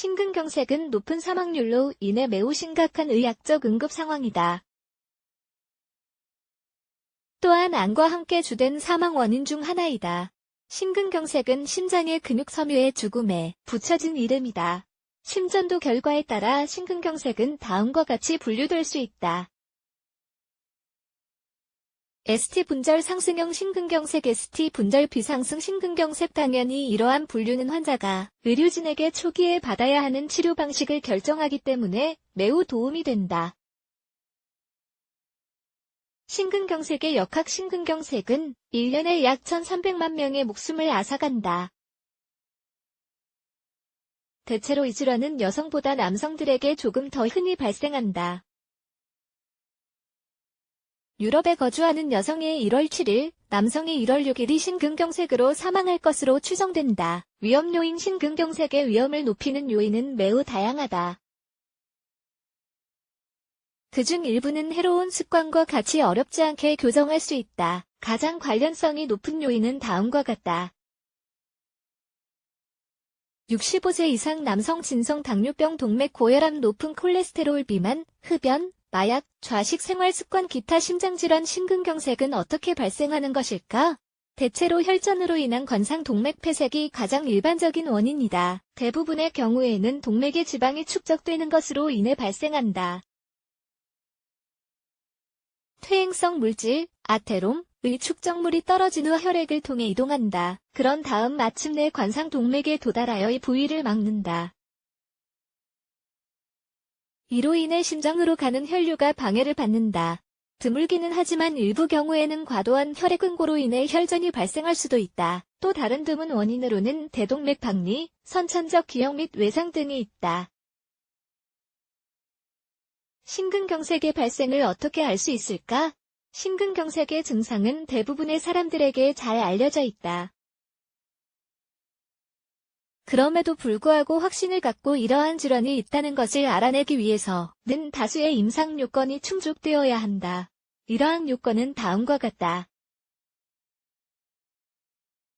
심근경색은 높은 사망률로 인해 매우 심각한 의학적 응급 상황이다. 또한 암과 함께 주된 사망 원인 중 하나이다. 심근경색은 심장의 근육 섬유의 죽음에 붙여진 이름이다. 심전도 결과에 따라 심근경색은 다음과 같이 분류될 수 있다. ST 분절 상승형 심근경색 ST 분절 비상승 심근경색 당연히 이러한 분류는 환자가 의료진에게 초기에 받아야 하는 치료 방식을 결정하기 때문에 매우 도움이 된다. 심근경색의 역학 심근경색은 1년에 약 1,300만 명의 목숨을 앗아간다. 대체로 이 질환은 여성보다 남성들에게 조금 더 흔히 발생한다. 유럽에 거주하는 여성의 1월 7일, 남성의 1월 6일이 심근경색으로 사망할 것으로 추정된다. 위험 요인 심근경색의 위험을 높이는 요인은 매우 다양하다. 그중 일부는 해로운 습관과 같이 어렵지 않게 교정할 수 있다. 가장 관련성이 높은 요인은 다음과 같다. 65세 이상 남성 진성 당뇨병 동맥 고혈압 높은 콜레스테롤 비만, 흡연, 마약, 좌식 생활 습관 기타 심장질환 심근경색은 어떻게 발생하는 것일까? 대체로 혈전으로 인한 관상 동맥 폐색이 가장 일반적인 원인이다. 대부분의 경우에는 동맥의 지방이 축적되는 것으로 인해 발생한다. 퇴행성 물질, 아테롬, 의 축적물이 떨어진 후 혈액을 통해 이동한다. 그런 다음 마침내 관상 동맥에 도달하여 이 부위를 막는다. 이로 인해 심장으로 가는 혈류가 방해를 받는다. 드물기는 하지만 일부 경우에는 과도한 혈액 응고로 인해 혈전이 발생할 수도 있다. 또 다른 드문 원인으로는 대동맥 박리, 선천적 기형 및 외상 등이 있다. 심근경색의 발생을 어떻게 알 수 있을까? 심근경색의 증상은 대부분의 사람들에게 잘 알려져 있다. 그럼에도 불구하고 확신을 갖고 이러한 질환이 있다는 것을 알아내기 위해서는 다수의 임상 요건이 충족되어야 한다. 이러한 요건은 다음과 같다.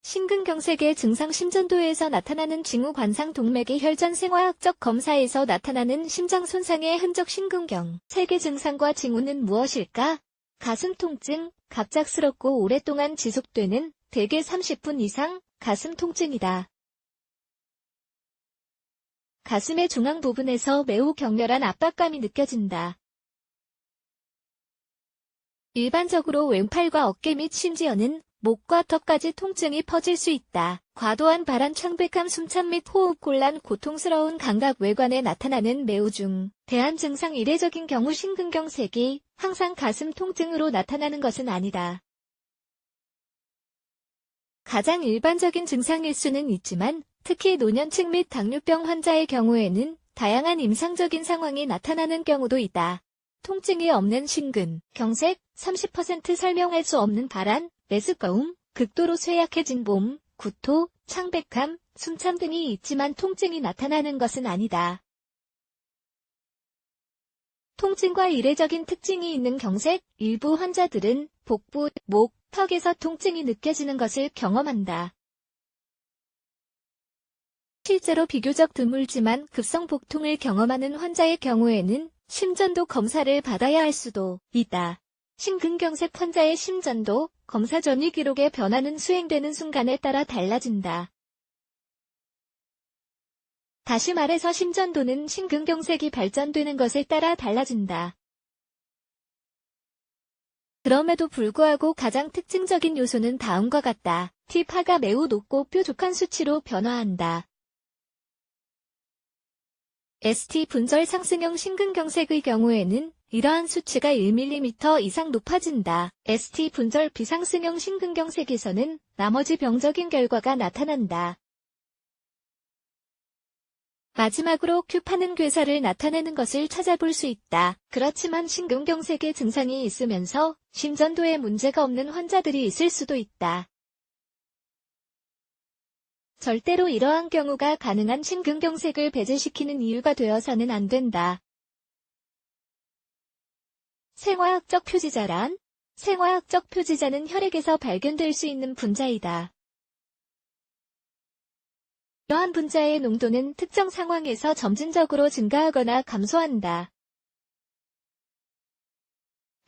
심근경색의 증상 심전도에서 나타나는 징후 관상 동맥의 혈전 생화학적 검사에서 나타나는 심장 손상의 흔적 심근경 색의 증상과 징후는 무엇일까? 가슴 통증, 갑작스럽고 오랫동안 지속되는 대개 30분 이상 가슴 통증이다. 가슴의 중앙 부분에서 매우 격렬한 압박감이 느껴진다. 일반적으로 왼팔과 어깨 및 심지어는 목과 턱까지 통증이 퍼질 수 있다. 과도한 발한 창백함 숨참 및 호흡 곤란 고통스러운 감각 외관에 나타나는 매우 중 대한 증상 이례적인 경우 심근경색이 항상 가슴 통증으로 나타나는 것은 아니다. 가장 일반적인 증상 일 수는 있지만 특히 노년층 및 당뇨병 환자의 경우에는 다양한 임상적인 상황이 나타나는 경우도 있다. 통증이 없는 심근, 경색, 30% 설명할 수 없는 발한, 메스꺼움, 극도로 쇠약해진 몸, 구토, 창백함, 숨참 등이 있지만 통증이 나타나는 것은 아니다. 통증과 이례적인 특징이 있는 경색, 일부 환자들은 복부, 목, 턱에서 통증이 느껴지는 것을 경험한다. 실제로 비교적 드물지만 급성 복통을 경험하는 환자의 경우에는 심전도 검사를 받아야 할 수도 있다. 심근경색 환자의 심전도 검사 전이 기록의 변화는 수행되는 순간에 따라 달라진다. 다시 말해서 심전도는 심근경색이 발전되는 것에 따라 달라진다. 그럼에도 불구하고 가장 특징적인 요소는 다음과 같다. T파가 매우 높고 뾰족한 수치로 변화한다. ST 분절 상승형 심근경색의 경우에는 이러한 수치가 1mm 이상 높아진다. ST 분절 비상승형 심근경색에서는 나머지 병적인 결과가 나타난다. 마지막으로 큐파는 괴사를 나타내는 것을 찾아볼 수 있다. 그렇지만 심근경색의 증상이 있으면서 심전도에 문제가 없는 환자들이 있을 수도 있다. 절대로 이러한 경우가 가능한 심근경색을 배제시키는 이유가 되어서는 안 된다. 생화학적 표지자란 생화학적 표지자는 혈액에서 발견될 수 있는 분자이다. 이러한 분자의 농도는 특정 상황에서 점진적으로 증가하거나 감소한다.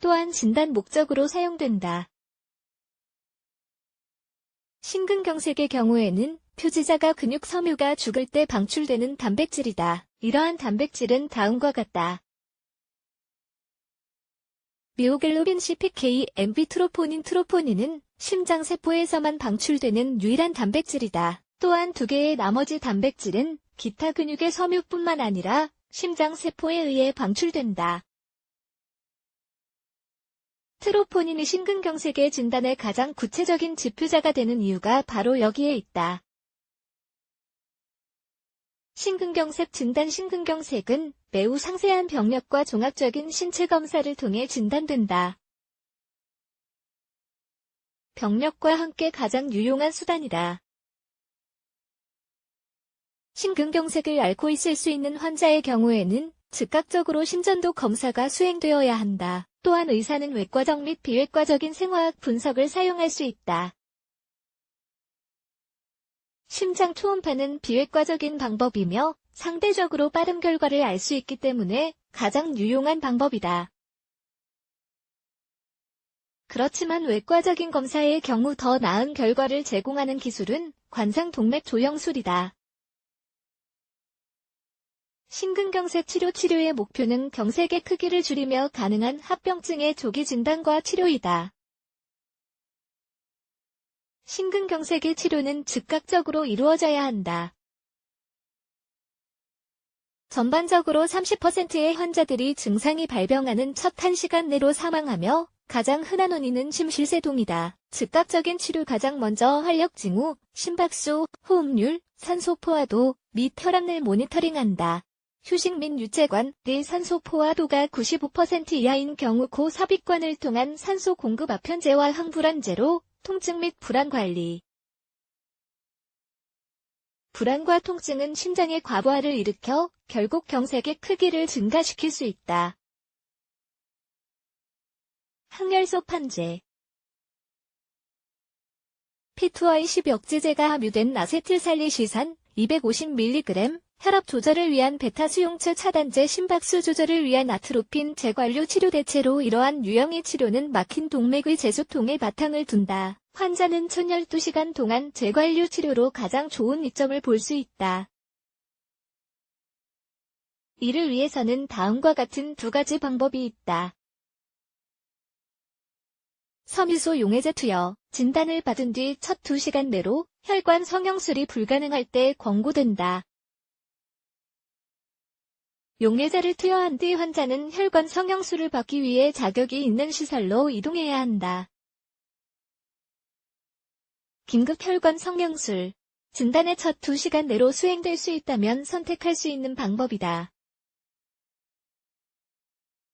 또한 진단 목적으로 사용된다. 심근경색의 경우에는 표지자가 근육 섬유가 죽을 때 방출되는 단백질이다. 이러한 단백질은 다음과 같다. 미오글로빈 CPK, MB 트로포닌 트로포닌은 심장세포에서만 방출되는 유일한 단백질이다. 또한 두 개의 나머지 단백질은 기타 근육의 섬유뿐만 아니라 심장세포에 의해 방출된다. 트로포닌이 심근경색의 진단의 가장 구체적인 지표자가 되는 이유가 바로 여기에 있다. 심근경색 진단 심근경색은 매우 상세한 병력과 종합적인 신체 검사를 통해 진단된다. 병력과 함께 가장 유용한 수단이다. 심근경색을 앓고 있을 수 있는 환자의 경우에는 즉각적으로 심전도 검사가 수행되어야 한다. 또한 의사는 외과적 및 비외과적인 생화학 분석을 사용할 수 있다. 심장 초음파는 비외과적인 방법이며 상대적으로 빠른 결과를 알 수 있기 때문에 가장 유용한 방법이다. 그렇지만 외과적인 검사의 경우 더 나은 결과를 제공하는 기술은 관상 동맥 조영술이다. 심근경색 치료 치료의 목표는 경색의 크기를 줄이며 가능한 합병증의 조기 진단과 치료이다. 심근경색의 치료는 즉각적으로 이루어져야 한다. 전반적으로 30%의 환자들이 증상이 발병하는 첫 1시간 내로 사망하며 가장 흔한 원인은 심실세동이다. 즉각적인 치료 가장 먼저 활력 징후, 심박수, 호흡률, 산소 포화도 및 혈압을 모니터링한다. 휴식 및 유체관 내 산소 포화도가 95% 이하인 경우 고 삽입관을 통한 산소 공급 앞현제와 항불안제로 통증 및 불안 관리. 불안과 통증은 심장의 과부하를 일으켜 결국 경색의 크기를 증가시킬 수 있다. 항열소 판제 P2Y10 역제제가 함유된 아세틸살리시산 250mg, 혈압 조절을 위한 베타 수용체 차단제 심박수 조절을 위한 아트로핀 재관류 치료 대체로 이러한 유형의 치료는 막힌 동맥의 제소통에 바탕을 둔다. 환자는 1012시간 동안 재관류 치료로 가장 좋은 이점을 볼 수 있다. 이를 위해서는 다음과 같은 두 가지 방법이 있다. 섬유소 용해제 투여, 진단을 받은 뒤 첫 2시간 내로 혈관 성형술이 불가능할 때 권고된다. 용해제를 투여한 뒤 환자는 혈관 성형술을 받기 위해 자격이 있는 시설로 이동해야 한다. 긴급 혈관 성형술. 진단의 첫 2시간 내로 수행될 수 있다면 선택할 수 있는 방법이다.